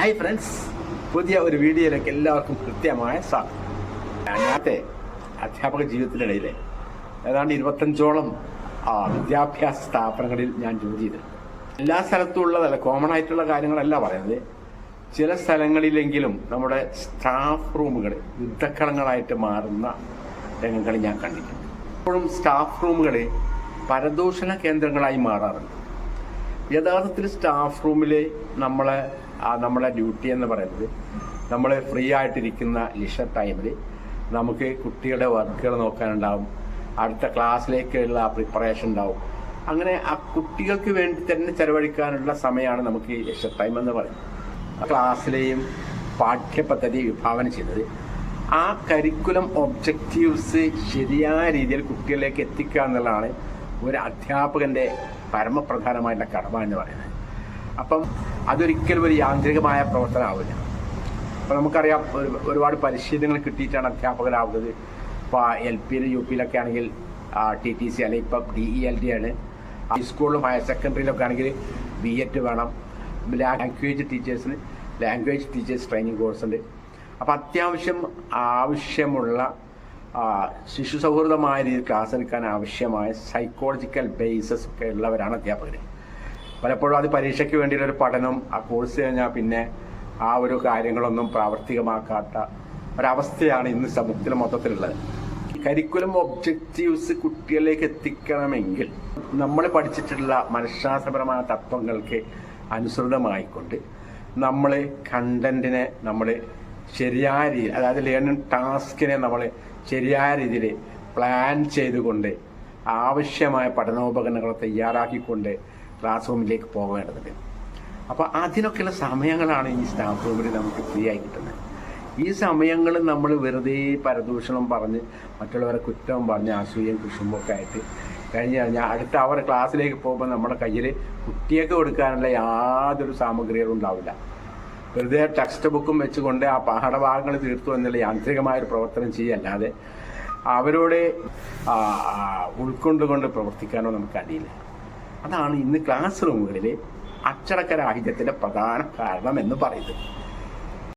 Hi friends പുതിയ ഒരു വീഡിയോയിലേക്ക് എല്ലാവർക്കും കൃത്യമായ സ്വാഗതം. ഞാനത്തെ അധ്യാപക ജീവിതത്തിനിടയിൽ ഏതാണ്ട് ഇരുപത്തഞ്ചോളം വിദ്യാഭ്യാസ സ്ഥാപനങ്ങളിൽ ഞാൻ ജോലി ചെയ്തിട്ടുണ്ട്. എല്ലാ സ്ഥലത്തും ഉള്ളതല്ല കോമൺ ആയിട്ടുള്ള കാര്യങ്ങളല്ല പറയുന്നത്. ചില സ്ഥലങ്ങളിലെങ്കിലും നമ്മുടെ സ്റ്റാഫ് റൂമുകൾ യുദ്ധക്കളങ്ങളായിട്ട് മാറുന്ന രംഗങ്ങൾ ഞാൻ കണ്ടിട്ടുണ്ട്. ഇപ്പോഴും സ്റ്റാഫ് റൂമുകൾ പരദൂഷണ കേന്ദ്രങ്ങളായി മാറാറുണ്ട്. യഥാർത്ഥത്തിൽ സ്റ്റാഫ് റൂമിൽ നമ്മളെ നമ്മളെ ഡ്യൂട്ടി എന്ന് പറയുന്നത് നമ്മൾ ഫ്രീ ആയിട്ടിരിക്കുന്ന ലിഷർ ടൈമിൽ നമുക്ക് കുട്ടികളുടെ വർക്കുകൾ നോക്കാനുണ്ടാവും. അടുത്ത ക്ലാസ്സിലേക്കുള്ള പ്രിപ്പറേഷൻ ഉണ്ടാവും. അങ്ങനെ ആ കുട്ടികൾക്ക് വേണ്ടി തന്നെ ചെലവഴിക്കാനുള്ള സമയമാണ് നമുക്ക് ലിഷർ ടൈം എന്ന് പറയുന്നത്. ക്ലാസ്സിലെയും പാഠ്യപദ്ധതി വിഭാവനം ചെയ്തത് ആ കരിക്കുലം ഒബ്ജക്റ്റീവ്സ് ശരിയായ രീതിയിൽ കുട്ടികളിലേക്ക് എത്തിക്കുക എന്നുള്ളതാണ് ഒരു അധ്യാപകന്റെ പരമപ്രധാനമായിട്ടുള്ള കടമ എന്ന് പറയുന്നത്. അപ്പം അതൊരിക്കലും ഒരു യാന്ത്രികമായ പ്രവർത്തനമാവില്ല. അപ്പോൾ നമുക്കറിയാം ഒരു- ഒരുപാട് പരിശീലനങ്ങൾ കിട്ടിയിട്ടാണ് അധ്യാപകരാവുന്നത്. ഇപ്പോൾ എൽ പിയിലും യു പിയിലൊക്കെ ആണെങ്കിൽ ടി ടി സി അല്ലെങ്കിൽ ഇപ്പം ഡി ഇ എൽ ഡി ആണ് ഹൈസ്കൂളിലും ഹയർ സെക്കൻഡറിയിലൊക്കെ ആണെങ്കിൽ ബി എഡ് വേണം. ലാംഗ്വേജ് ടീച്ചേഴ്സിന് ലാംഗ്വേജ് ടീച്ചേഴ്സ് ട്രെയിനിങ് കോഴ്സ് ഉണ്ട് അപ്പോൾ അത്യാവശ്യം ആവശ്യമുള്ള ശിശു സൗഹൃദമായ രീതിയിൽ ക്ലാസ് എടുക്കാൻ ആവശ്യമായ സൈക്കോളജിക്കൽ ബേസസ് ഒക്കെ ഉള്ളവരാണ് അധ്യാപകർ പലപ്പോഴും അത് പരീക്ഷയ്ക്ക് വേണ്ടിയിട്ടൊരു പഠനം ആ കോഴ്സ് കഴിഞ്ഞാൽ പിന്നെ ആ ഒരു കാര്യങ്ങളൊന്നും പ്രാവർത്തികമാക്കാത്ത ഒരവസ്ഥയാണ് ഇന്ന് സമൂഹത്തിൽ മൊത്തത്തിലുള്ളത്. കരിക്കുലം ഒബ്ജക്റ്റീവ്സ് കുട്ടികളിലേക്ക് എത്തിക്കണമെങ്കിൽ നമ്മൾ പഠിച്ചിട്ടുള്ള മനഃശാസ്ത്രപരമായ തത്വങ്ങൾക്ക് അനുസൃതമായിക്കൊണ്ട് നമ്മൾ കണ്ടന്റിനെ നമ്മൾ ശരിയായ രീതി അതായത് ലേണിംഗ് ടാസ്കിനെ നമ്മൾ ശരിയായ രീതിയിൽ പ്ലാൻ ചെയ്തുകൊണ്ട് ആവശ്യമായ പഠനോപകരണങ്ങൾ തയ്യാറാക്കിക്കൊണ്ട് ക്ലാസ് റൂമിലേക്ക് പോകേണ്ടതുണ്ട്. അപ്പോൾ അതിനൊക്കെയുള്ള സമയങ്ങളാണ് ഈ സ്റ്റാഫ് റൂമിൽ നമുക്ക് ഫ്രീ ആയി കിട്ടുന്നത്. ഈ സമയങ്ങൾ നമ്മൾ വെറുതെ പരദൂഷണം പറഞ്ഞ് മറ്റുള്ളവരെ കുറ്റം പറഞ്ഞ് അസൂയം കുശുമ്പൊക്കെ ആയിട്ട് കഴിഞ്ഞ് കഴിഞ്ഞാൽ അടുത്ത അവർ ക്ലാസ്സിലേക്ക് പോകുമ്പോൾ നമ്മുടെ കയ്യിൽ കുട്ടിയൊക്കെ കൊടുക്കാനുള്ള യാതൊരു സാമഗ്രികളും ഉണ്ടാവില്ല. വെറുതെ ടെക്സ്റ്റ് ബുക്കും വെച്ചുകൊണ്ട് ആ പാഠഭാഗങ്ങൾ തീർത്തു എന്നുള്ള യാന്ത്രികമായ ഒരു പ്രവർത്തനം ചെയ്യല്ലാതെ അവരോട് ഉൾക്കൊണ്ടുകൊണ്ട് പ്രവർത്തിക്കാനോ നമുക്ക് അറിയില്ല അതാണ് ഇന്ന് ക്ലാസ് റൂമുകളിൽ അച്ചടക്കരാഹിത്യത്തിന്റെ പ്രധാന കാരണം എന്ന് പറയുന്നത്.